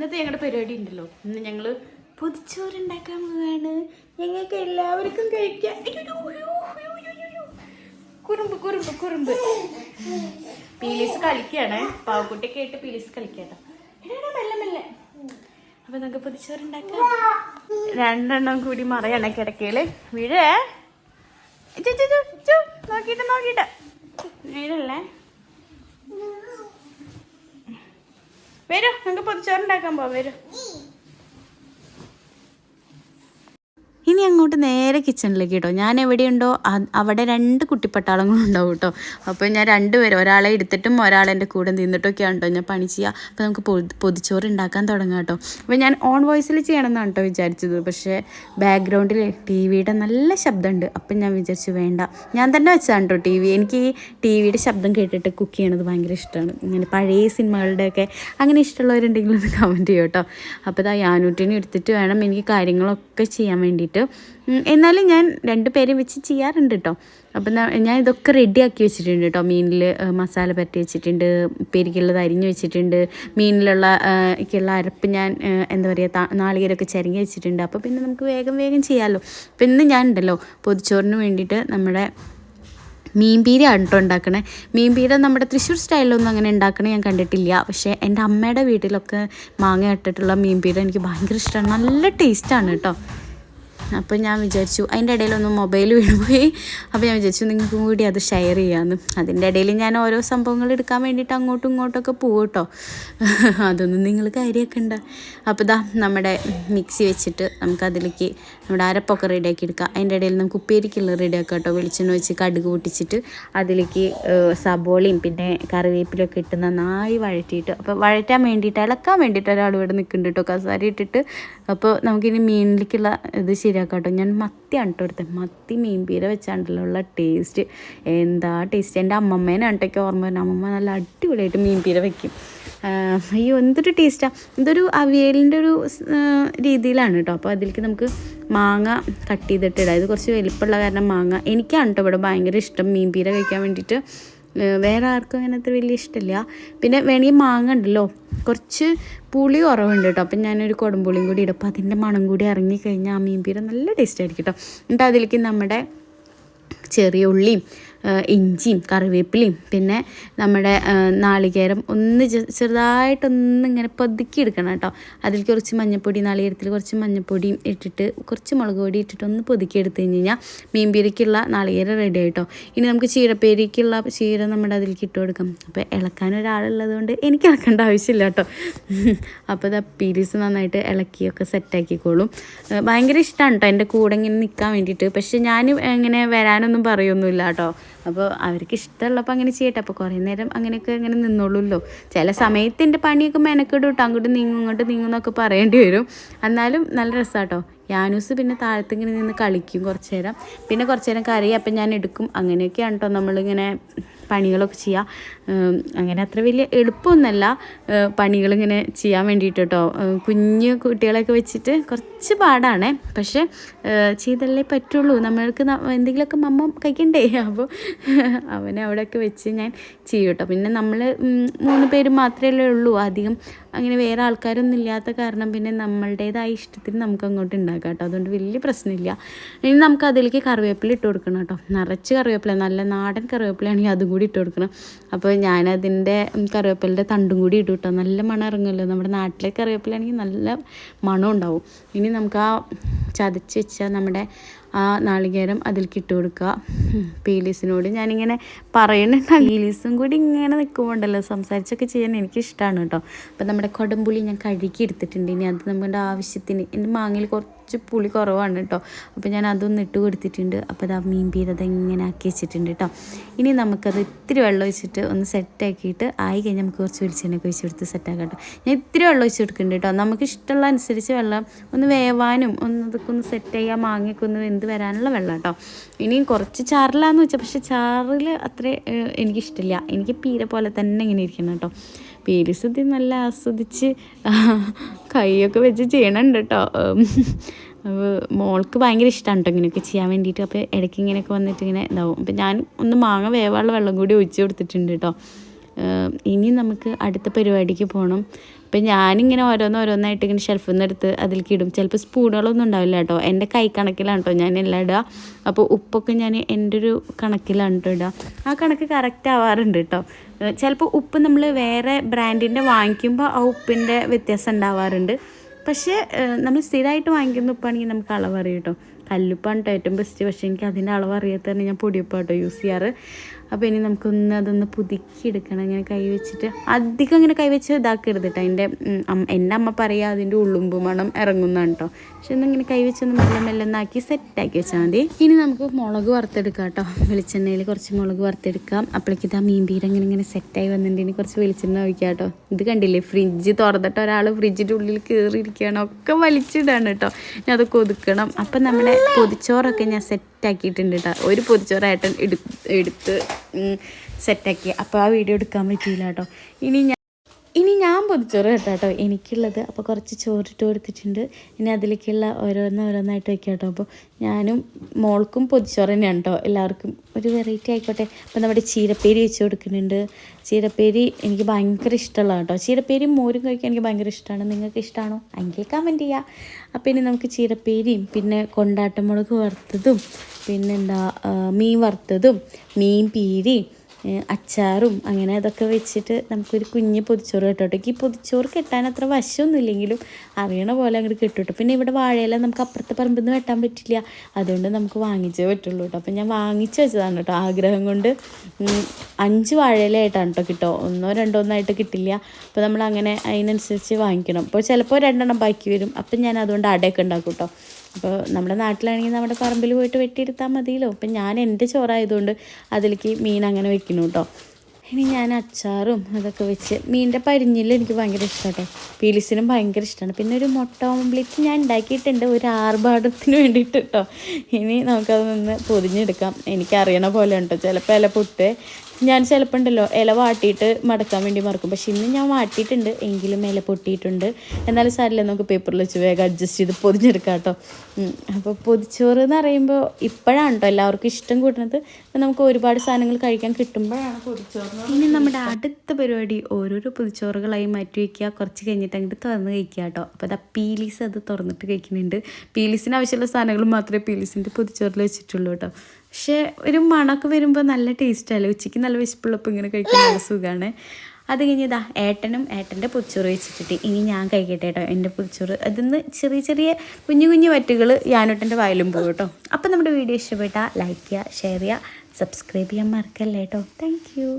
ഇന്നത്തെ ഞങ്ങളുടെ പരിപാടി ഉണ്ടല്ലോ. ഇന്ന് ഞങ്ങൾ പൊതിച്ചോറ് ഉണ്ടാക്കാൻ പോവാണ് ഞങ്ങൾക്ക് എല്ലാവർക്കും കഴിക്കാം. കുറുമ്പ് കുറുമ്പ് കുറുമ്പ്. പീലീസ് കളിക്കാണ്. പാവക്കുട്ടിയൊക്കെ ആയിട്ട് പീലീസ് കളിക്കാട്ടോ. മെല്ലെ മെല്ലെ. അപ്പൊ നമുക്ക് പൊതിച്ചോറ് ഉണ്ടാക്കാം രണ്ടെണ്ണം കൂടി മറയാണ് കിടക്കയിൽ. വീഴേ. നോക്കിട്ട് നോക്കിട്ട് വീഴല്ലേ വരൂ നമുക്ക് പൊതിച്ചോറുണ്ടാക്കാൻ പോവാം വരൂ. ഇനി അങ്ങോട്ട് നേരെ കിച്ചണിലേക്ക് കേട്ടോ ഞാൻ എവിടെയുണ്ടോ അവിടെ രണ്ട് കുട്ടിപ്പട്ടാളങ്ങളും ഉണ്ടാവും കേട്ടോ അപ്പോൾ ഞാൻ രണ്ടുപേരും ഒരാളെ എടുത്തിട്ടും ഒരാളെ എന്റെ കൂടെ നിന്നിട്ടൊക്കെയാണ് കേട്ടോ ഞാൻ പണി ചെയ്യുക അപ്പോൾ നമുക്ക് പൊതി പൊതിച്ചോറ് ഉണ്ടാക്കാൻ തുടങ്ങാം കേട്ടോ അപ്പോൾ ഞാൻ ഓൺ വോയിസിൽ ചെയ്യണമെന്നാണ് കേട്ടോ വിചാരിച്ചത്. പക്ഷേ ബാക്ക്ഗ്രൗണ്ടിൽ ടി വിയുടെ നല്ല ശബ്ദമുണ്ട്. അപ്പം ഞാൻ വിചാരിച്ചു വേണ്ട. ഞാൻ തന്നെ വെച്ചതാണ് കേട്ടോ ടി വി. എനിക്ക് ഈ ടി വിയുടെ ശബ്ദം കേട്ടിട്ട് കുക്ക് ചെയ്യണത് ഭയങ്കര ഇഷ്ടമാണ്. ഇങ്ങനെ പഴയ സിനിമകളുടെയൊക്കെ അങ്ങനെ ഇഷ്ടമുള്ളവരുണ്ടെങ്കിൽ ഒന്ന് കമന്റ് ചെയ്യും കേട്ടോ അപ്പോൾ ഇതാ യാനൂട്ടിനെ എടുത്തിട്ട് വേണം എനിക്ക് കാര്യങ്ങളൊക്കെ ചെയ്യാൻ വേണ്ടിയിട്ട്. എന്നാലും ഞാൻ രണ്ട് പേരും വെച്ച് ചെയ്യാറുണ്ട് കേട്ടോ അപ്പം ഞാൻ ഇതൊക്കെ റെഡിയാക്കി വെച്ചിട്ടുണ്ട് കേട്ടോ മീനിൽ മസാല പറ്റി വെച്ചിട്ടുണ്ട് പെരുകിയുള്ളത് അരിഞ്ഞു വെച്ചിട്ടുണ്ട് മീനിലുള്ള ഒക്കെയുള്ള അരപ്പ് ഞാൻ എന്താ പറയുക നാളികേരമൊക്കെ ചിരങ്ങി വെച്ചിട്ടുണ്ട്. അപ്പോൾ പിന്നെ നമുക്ക് വേഗം വേഗം ചെയ്യാമല്ലോ അപ്പം ഇന്ന് ഞാൻ ഉണ്ടല്ലോ പൊതിച്ചോറിന് വേണ്ടിയിട്ട് നമ്മുടെ മീൻപീരയാണ് കേട്ടോ ഉണ്ടാക്കണേ. മീൻപീര നമ്മുടെ തൃശ്ശൂർ സ്റ്റൈലിലൊന്നും അങ്ങനെ ഉണ്ടാക്കണേ ഞാൻ കണ്ടിട്ടില്ല. പക്ഷേ എന്റെ അമ്മയുടെ വീട്ടിലൊക്കെ മാങ്ങ ഇട്ടിട്ടുള്ള മീൻപീര എനിക്ക് ഭയങ്കര ഇഷ്ടമാണ് നല്ല ടേസ്റ്റാണ് കേട്ടോ അപ്പോൾ ഞാൻ വിചാരിച്ചു അതിന്റെ ഇടയിലൊന്നും മൊബൈൽ വീണുപോയി. അപ്പോൾ ഞാൻ വിചാരിച്ചു നിങ്ങൾക്കും കൂടി അത് ഷെയർ ചെയ്യാമെന്ന് അതിന്റെ ഇടയിൽ ഞാൻ ഓരോ സംഭവങ്ങൾ എടുക്കാൻ വേണ്ടിയിട്ട് അങ്ങോട്ടും ഇങ്ങോട്ടൊക്കെ പോകും കേട്ടോ. അതൊന്നും നിങ്ങൾ കാര്യമാക്കണ്ട അപ്പോൾ ഇതാ നമ്മുടെ മിക്സി വെച്ചിട്ട് നമുക്ക് അതിലേക്ക് നമ്മുടെ അരപ്പൊക്കെ റെഡിയാക്കി എടുക്കാം. അതിന്റെ ഇടയിൽ നമുക്ക് ഉപ്പേരിക്കുള്ള റെഡിയാക്കാം കേട്ടോ. വെളിച്ചെണ്ണ വെച്ച് കടുക് പൊട്ടിച്ചിട്ട് അതിലേക്ക് സബോളയും പിന്നെ കറിവേപ്പിലൊക്കെ ഇട്ട് നന്നായി വഴറ്റിയിട്ട് അപ്പോൾ വഴറ്റാൻ വേണ്ടിയിട്ട് ഇളക്കാൻ വേണ്ടിയിട്ട് ഒരാൾ ഇവിടെ നിൽക്കുന്നുണ്ട് കേട്ടോ. കസാരി ഇട്ടിട്ട്. അപ്പോൾ നമുക്കിനി മീനിലേക്കുള്ള ഇത് ശരിയാക്കാം കേട്ടോ ഞാൻ മത്തിയാണ് കേട്ടോ എടുത്തത്. മത്തി മീൻപീര ഉള്ള ടേസ്റ്റ് എന്താ ടേസ്റ്റ് എന്റെ അമ്മമ്മേനെ കേട്ടോ ഓർമ്മ വരുന്നത്. അമ്മമ്മ നല്ല അടിപൊളിയായിട്ട് മീൻപീര വെക്കും. അയ്യോ എന്തൊരു ടേസ്റ്റാണ് ഇതൊരു അവിയലിന്റെ ഒരു രീതിയിലാണ് കേട്ടോ അപ്പോൾ അതിലേക്ക് നമുക്ക് മാങ്ങ കട്ട് ചെയ്തിട്ട് ഇടാം. ഇത് കുറച്ച് വലിപ്പമുള്ള കാരണം മാങ്ങ എനിക്കാണ് കേട്ടോ ഇവിടെ ഭയങ്കര ഇഷ്ടം മീൻപീര കഴിക്കാൻ വേണ്ടിയിട്ട്. വേറെ ആർക്കും അങ്ങനത്തെ വലിയ ഇഷ്ടമില്ല. പിന്നെ വേണമെങ്കിൽ മാങ്ങ ഉണ്ടല്ലോ. കുറച്ച് പുളി കുറവുണ്ട് കേട്ടോ. അപ്പം ഞാനൊരു കുടംപുളിയും കൂടി ഇടും. അപ്പോൾ അതിന്റെ മണം കൂടി ഇറങ്ങിക്കഴിഞ്ഞാൽ ആ മീൻ പീരം നല്ല ടേസ്റ്റ് ആയിരിക്കും കേട്ടോ. എന്നിട്ട് അതിലേക്ക് നമ്മുടെ ചെറിയ ഉള്ളിയും ഇഞ്ചിയും കറിവേപ്പിലയും പിന്നെ നമ്മുടെ നാളികേരം ഒന്ന് ചെറുതായിട്ടൊന്ന് ഇങ്ങനെ പതുക്കി എടുക്കണം കേട്ടോ. അതിൽ കുറച്ച് മഞ്ഞപ്പൊടി നാളികേരത്തിൽ കുറച്ച് മഞ്ഞപ്പൊടിയും ഇട്ടിട്ട് കുറച്ച് മുളക് പൊടി ഇട്ടിട്ട് ഒന്ന് പൊതുക്കി എടുത്ത് കഴിഞ്ഞ് കഴിഞ്ഞാൽ മീൻപീരയ്ക്കുള്ള നാളികേരം റെഡി ആയിട്ടോ. ഇനി നമുക്ക് ചീരപ്പേരിക്കുള്ള ചീര നമ്മുടെ അതിലേക്ക് ഇട്ട് കൊടുക്കാം. അപ്പോൾ ഇളക്കാൻ ഒരാളുള്ളത് കൊണ്ട് എനിക്ക് ഇളക്കേണ്ട ആവശ്യമില്ല കേട്ടോ. അപ്പോൾ ദാ പീരീസ് നന്നായിട്ട് ഇളക്കിയൊക്കെ സെറ്റാക്കിക്കോളും ഭയങ്കര ഇഷ്ടമാണ് കേട്ടോ. എന്റെ കൂടെ ഇങ്ങനെ നിൽക്കാൻ വേണ്ടിയിട്ട്. പക്ഷെ ഞാൻ ഇങ്ങനെ വരാനൊന്നും പറയൊന്നുമില്ല കേട്ടോ. അപ്പോൾ അവർക്ക് ഇഷ്ടമുള്ളപ്പോൾ അങ്ങനെ ചെയ്യട്ടെ. അപ്പോൾ കുറേ നേരം അങ്ങനെയൊക്കെ ഇങ്ങനെ നിന്നോളൂല്ലോ. ചില സമയത്ത് എന്റെ പണിയൊക്കെ മെനക്കെടും കേട്ടോ അങ്ങോട്ട് നീങ്ങും ഇങ്ങോട്ട് നീങ്ങും എന്നൊക്കെ പറയേണ്ടി വരും. എന്നാലും നല്ല രസമാട്ടോ യാനൂസ് പിന്നെ താഴത്ത് ഇങ്ങനെ നിന്ന് കളിക്കും കുറച്ച് നേരം. പിന്നെ കുറച്ച് നേരം കരയും. അപ്പം ഞാൻ എടുക്കും. അങ്ങനെയൊക്കെയാണ് കേട്ടോ നമ്മളിങ്ങനെ പണികളൊക്കെ ചെയ്യുക അങ്ങനെ അത്ര വലിയ എളുപ്പമൊന്നുമല്ല. പണികളിങ്ങനെ ചെയ്യാൻ വേണ്ടിയിട്ട് കേട്ടോ കുഞ്ഞ് കുട്ടികളെയൊക്കെ വെച്ചിട്ട് കുറച്ച് പാടാണ്. പക്ഷേ ചെയ്തല്ലേ പറ്റുള്ളൂ. നമ്മൾക്ക് എന്തെങ്കിലുമൊക്കെ മമ്മ കഴിക്കണ്ടേ? അപ്പോൾ അവനെ അവിടെയൊക്കെ വെച്ച് ഞാൻ ചെയ്യും കേട്ടോ പിന്നെ നമ്മൾ മൂന്ന് പേര് മാത്രമേ ഉള്ളൂ. അധികം അങ്ങനെ വേറെ ആൾക്കാരൊന്നും ഇല്ലാത്ത കാരണം പിന്നെ നമ്മളുടേതായ ഇഷ്ടത്തിന് നമുക്ക് അങ്ങോട്ട് ഉണ്ടാക്കാം കേട്ടോ. അതുകൊണ്ട് വലിയ പ്രശ്നമില്ല. ഇനി നമുക്ക് അതിലേക്ക് കറിവേപ്പില ഇട്ട് കൊടുക്കണം കേട്ടോ. നിറച്ച് കറിവേപ്പില നല്ല നാടൻ കറിവേപ്പിലയാണെങ്കിൽ അതും കൂടി ഇട്ട് കൊടുക്കണം. അപ്പോൾ ഞാനതിന്റെ കറിവേപ്പിലയുടെ തണ്ടും കൂടി ഇട്ടു കിട്ടാം നല്ല മണം ഇറങ്ങുമല്ലോ. നമ്മുടെ നാട്ടിലെ കറിവേപ്പിലാണെങ്കിൽ നല്ല മണം ഉണ്ടാവും. ഇനി നമുക്ക് ആ ചതച്ച് വെച്ച നമ്മുടെ ആ നാളികേരം അതിൽ ഇട്ട് കൊടുക്കുക. പീലീസിനോട് ഞാനിങ്ങനെ പറയുന്നുണ്ട് പീലീസും കൂടി ഇങ്ങനെ നിൽക്കുമ്പോണ്ടല്ലോ സംസാരിച്ചൊക്കെ ചെയ്യാൻ എനിക്കിഷ്ടമാണ് കേട്ടോ. അപ്പം നമ്മുടെ കൊടംപുളി ഞാൻ കഴുകി എടുത്തിട്ടുണ്ട്. ഇനി അത് നമ്മുടെ ആവശ്യത്തിന് എന്റെ മാങ്ങയിൽ കുറച്ച് പുളി കുറവാണ് കേട്ടോ. അപ്പോൾ ഞാൻ അതൊന്ന് ഇട്ട് കൊടുത്തിട്ടുണ്ട്. അപ്പോൾ അത് ആ മീൻ പീരത ഇങ്ങനെ ആക്കി വെച്ചിട്ടുണ്ട് കേട്ടോ. ഇനി നമുക്കത് ഇത്തിരി വെള്ളം ഒഴിച്ചിട്ട് ഒന്ന് സെറ്റാക്കിയിട്ട് ആയി കഴിഞ്ഞാൽ നമുക്ക് കുറച്ച് വെളിച്ചെണ്ണയൊക്കെ ഒഴിച്ച് കൊടുത്ത് സെറ്റാക്കാം കേട്ടോ. ഞാൻ ഇത്തിരി വെള്ളം ഒഴിച്ച് കൊടുക്കുന്നുണ്ട് കേട്ടോ. നമുക്ക് ഇഷ്ടമുള്ള അനുസരിച്ച് വെള്ളം ഒന്ന് വേവാനും ഒന്ന് അതൊക്കെ ഒന്ന് സെറ്റ് ചെയ്യാം മാങ്ങയൊക്കെ ഒന്ന് വരാനുള്ള വെള്ളം കേട്ടോ. ഇനിയും കുറച്ച് ചാറിലാന്ന് വെച്ചാൽ പക്ഷേ ചാറിൽ അത്ര എനിക്കിഷ്ടമില്ല എനിക്ക് പീര പോലെ തന്നെ ഇങ്ങനെ ഇരിക്കണം കേട്ടോ. പീരീസ് ഇത് നല്ല ആസ്വദിച്ച് കൈയൊക്കെ വെച്ച് ചെയ്യണുണ്ട് കേട്ടോ. മോൾക്ക് ഭയങ്കര ഇഷ്ടമാണ് കേട്ടോ ഇങ്ങനെയൊക്കെ ചെയ്യാൻ വേണ്ടിയിട്ട്. അപ്പോൾ ഇടയ്ക്ക് ഇങ്ങനെയൊക്കെ വന്നിട്ട് ഇങ്ങനെ ഇതാവും. അപ്പോൾ ഞാൻ ഒന്ന് മാങ്ങ വേവാനുള്ള വെള്ളം കൂടി ഒഴിച്ച് കൊടുത്തിട്ടുണ്ട് കേട്ടോ. ഇനി നമുക്ക് അടുത്ത പരിപാടിക്ക് പോകണം അപ്പം ഞാനിങ്ങനെ ഓരോന്ന് ഓരോന്നായിട്ട് ഇങ്ങനെ ഷെൽഫിൽ നിന്ന് എടുത്ത് അതിലേക്ക് ഇടും. ചിലപ്പോൾ സ്പൂണുകളൊന്നും ഉണ്ടാവില്ല കേട്ടോ. എന്റെ കൈ കണക്കിലാണ് കേട്ടോ ഞാൻ എല്ലാം ഇടുക അപ്പോൾ ഉപ്പൊക്കെ ഞാൻ എന്റെ ഒരു കണക്കിലാണ് കേട്ടോ ഇടുക ആ കണക്ക് കറക്റ്റ് ആവാറുണ്ട് കേട്ടോ. ചിലപ്പോൾ ഉപ്പ് നമ്മൾ വേറെ ബ്രാൻഡിന്റെ വാങ്ങിക്കുമ്പോൾ ആ ഉപ്പിന്റെ വ്യത്യാസം ഉണ്ടാവാറുണ്ട്. പക്ഷേ നമ്മൾ സ്ഥിരമായിട്ട് വാങ്ങിക്കുന്ന ഉപ്പാണെങ്കിൽ നമുക്ക് അളവ് അറിയും കേട്ടോ. കല്ലുപ്പാണ് കേട്ടോ ഏറ്റവും ബെസ്റ്റ് പക്ഷേ എനിക്ക് അതിന്റെ അളവ് അറിയാത്തതാണ് ഞാൻ പൊടിയുപ്പാട്ടോ യൂസ് ചെയ്യാറ്. അപ്പോൾ ഇനി നമുക്കൊന്ന് അതൊന്ന് പുതുക്കി എടുക്കണം ഇങ്ങനെ കൈ വെച്ചിട്ട് അധികം ഇങ്ങനെ കൈ വെച്ച് ഇതാക്കരുത് കേട്ടോ എന്റെ എന്റെ അമ്മ പറയുക അതിന്റെ ഉള്ളുമ്പ് മണം ഇറങ്ങുന്നതാണ് കേട്ടോ പക്ഷെ ഒന്നിങ്ങനെ കൈ വെച്ചൊന്ന് മെല്ലെ മെല്ലെ ഒന്നാക്കി സെറ്റാക്കി വെച്ചാൽ മതി. ഇനി നമുക്ക് മുളക് വറുത്തെടുക്കാം കേട്ടോ വെളിച്ചെണ്ണയിൽ കുറച്ച് മുളക് വറുത്തെടുക്കാം. അപ്പോഴേക്ക് ഇതാ മീൻ പീര ഇങ്ങനെ ഇങ്ങനെ സെറ്റായി വന്നിട്ട് ഇനി കുറച്ച് വെളിച്ചെണ്ണ ഒഴിക്കാം കേട്ടോ ഇത് കണ്ടില്ലേ ഫ്രിഡ്ജ് തുറന്നിട്ട് ഒരാൾ ഫ്രിഡ്ജിന്റെ ഉള്ളിൽ കയറിയിരിക്കുകയാണ് ഒക്കെ വലിച്ചിടാണ് കേട്ടോ ഞാൻ അതൊക്കെ ഒതുക്കണം അപ്പം നമ്മുടെ പൊതിച്ചോറൊക്കെ ഞാൻ സെറ്റാക്കിയിട്ടുണ്ട് കേട്ടോ ഒരു പൊതിച്ചോറായിട്ട് എടുത്ത് എടുത്ത് സെറ്റാക്കി അപ്പോൾ ആ വീഡിയോ എടുക്കാൻ പറ്റിയില്ല കേട്ടോ. ഇനി ഞാൻ പൊതിച്ചോറ് കേട്ടോ. കേട്ടോ എനിക്കുള്ളത് അപ്പോൾ കുറച്ച് ചോറിട്ട് കൊടുത്തിട്ടുണ്ട്. ഇനി അതിലേക്കുള്ള ഓരോന്ന് ഓരോന്നായിട്ട് വെക്കാം കേട്ടോ. അപ്പോൾ ഞാനും മോൾക്കും പൊതിച്ചോറ് തന്നെയാണ് കേട്ടോ. എല്ലാവർക്കും ഒരു വെറൈറ്റി ആയിക്കോട്ടെ. അപ്പോൾ നമ്മുടെ ചീരപ്പേരി വെച്ച് കൊടുക്കുന്നുണ്ട്. ചീരപ്പേരി എനിക്ക് ഭയങ്കര ഇഷ്ടമുള്ള കേട്ടോ. ചീരപ്പേരിയും മോരും കഴിക്കാൻ എനിക്ക് ഭയങ്കര ഇഷ്ടമാണ്. നിങ്ങൾക്ക് ഇഷ്ടമാണോ? എങ്കിൽ കമന്റ് ചെയ്യുക അപ്പോൾ ഇനി നമുക്ക് ചീരപ്പേരിയും പിന്നെ കൊണ്ടാട്ടമുളക് വറുത്തതും പിന്നെന്താ മീൻ വറുത്തതും മീൻ പീരിയും അച്ചാറും അങ്ങനെ അതൊക്കെ വെച്ചിട്ട് നമുക്കൊരു കുഞ്ഞ് പൊതിച്ചോറ് കിട്ടും ഈ പൊതിച്ചോറ് കെട്ടാൻ അത്ര വശമൊന്നുമില്ലെങ്കിലും അറിയണ പോലെ അങ്ങോട്ട് കിട്ടും കേട്ടോ പിന്നെ ഇവിടെ വാഴയില നമുക്ക് അപ്പുറത്തെ പറമ്പിൽ നിന്ന് വെട്ടാൻ പറ്റില്ല. അതുകൊണ്ട് നമുക്ക് വാങ്ങിച്ചേ പറ്റുള്ളൂ കേട്ടോ. അപ്പം ഞാൻ വാങ്ങിച്ച് വെച്ചതാണ് കേട്ടോ. ആഗ്രഹം കൊണ്ട് അഞ്ച് വാഴയിലായിട്ടാണ് കേട്ടോ കിട്ടോ. ഒന്നോ രണ്ടോ ഒന്നായിട്ട് കിട്ടില്ല. അപ്പോൾ നമ്മൾ അങ്ങനെ അതിനനുസരിച്ച് വാങ്ങിക്കണം. അപ്പോൾ ചിലപ്പോൾ രണ്ടെണ്ണം ബാക്കി വരും. അപ്പം ഞാൻ അതുകൊണ്ട് അടയൊക്കെ ഉണ്ടാക്കും കേട്ടോ. അപ്പോൾ നമ്മുടെ നാട്ടിലാണെങ്കിൽ നമ്മുടെ പറമ്പിൽ പോയിട്ട് വെട്ടിയെടുത്താൽ മതിയല്ലോ. അപ്പം ഞാൻ എന്റെ ചോറായതുകൊണ്ട് അതിലേക്ക് മീൻ അങ്ങനെ വെക്കുന്നു കേട്ടോ ഇനി ഞാൻ അച്ചാറും അതൊക്കെ വെച്ച് മീനിന്റെ പരിഞ്ഞിൽ എനിക്ക് ഭയങ്കര ഇഷ്ടമാണ് കേട്ടോ പീലിസിനും ഭയങ്കര ഇഷ്ടമാണ് പിന്നെ ഒരു മുട്ട ഓംപ്ലേറ്റ് ഞാൻ ഉണ്ടാക്കിയിട്ടുണ്ട് ഒരു ആർഭാടത്തിന് വേണ്ടിയിട്ട് കേട്ടോ ഇനി നമുക്കത് നിന്ന് പൊതിഞ്ഞെടുക്കാം. എനിക്കറിയണ പോലെ ഉണ്ടോ? ചിലപ്പോൾ ഇല പൊട്ട് ഞാൻ ചിലപ്പോൾ ഉണ്ടല്ലോ ഇല വാട്ടിയിട്ട് മടക്കാൻ വേണ്ടി മറക്കും. പക്ഷെ ഇന്ന് ഞാൻ വാട്ടിയിട്ടുണ്ട്. എങ്കിലും ഇല പൊട്ടിയിട്ടുണ്ട്. എന്നാലും സാരില്ല നമുക്ക് പേപ്പറിൽ വെച്ച് വേഗം അഡ്ജസ്റ്റ് ചെയ്ത് പൊതിഞ്ഞെടുക്കാം കേട്ടോ. അപ്പോൾ പൊതിച്ചോറ് എന്ന് പറയുമ്പോൾ ഇപ്പോഴാണ് കേട്ടോ എല്ലാവർക്കും ഇഷ്ടം കൂട്ടുന്നത് നമുക്ക് ഒരുപാട് സാധനങ്ങൾ കഴിക്കാൻ കിട്ടുമ്പോഴാണ് പൊതിച്ചോറ് ഇനി നമ്മുടെ അടുത്ത പരിപാടി ഓരോരോ പൊതിച്ചോറുകളായി മാറ്റി വയ്ക്കുക കുറച്ച് കഴിഞ്ഞിട്ട് അങ്ങോട്ട് തുറന്ന് കഴിക്കുക കേട്ടോ അപ്പോൾ അതാ പീലീസ് അത് തുറന്നിട്ട് കഴിക്കുന്നുണ്ട്. പീലീസിന് ആവശ്യമുള്ള സാധനങ്ങൾ മാത്രമേ പീലീസിന്റെ പൊതിച്ചോറിൽ വെച്ചിട്ടുള്ളൂ കേട്ടോ പക്ഷേ ഒരു മണമൊക്കെ വരുമ്പോൾ നല്ല ടേസ്റ്റല്ലേ? ഉച്ചയ്ക്ക് നല്ല വിശപ്പുള്ളപ്പോൾ ഇങ്ങനെ കഴിക്കാൻ നല്ല സുഖമാണ് അത് കഴിഞ്ഞ് ഇതാ ഏട്ടനും ഏട്ടന്റെ പുച്ചൂറ് വെച്ചിട്ടിട്ട് ഇനി ഞാൻ കഴിക്കട്ടെ കേട്ടോ എന്റെ പുച്ചൂറ് അതിന്ന് ചെറിയ ചെറിയ കുഞ്ഞു കുഞ്ഞു വറ്റുകൾ ഞാനോട്ടന്റെ വായിലും പോകും കേട്ടോ അപ്പം നമ്മുടെ വീഡിയോ ഇഷ്ടപ്പെട്ടാൽ ലൈക്ക് ചെയ്യുക ഷെയർ ചെയ്യുക സബ്സ്ക്രൈബ് ചെയ്യാൻ മറക്കല്ലേ കേട്ടോ താങ്ക് യു.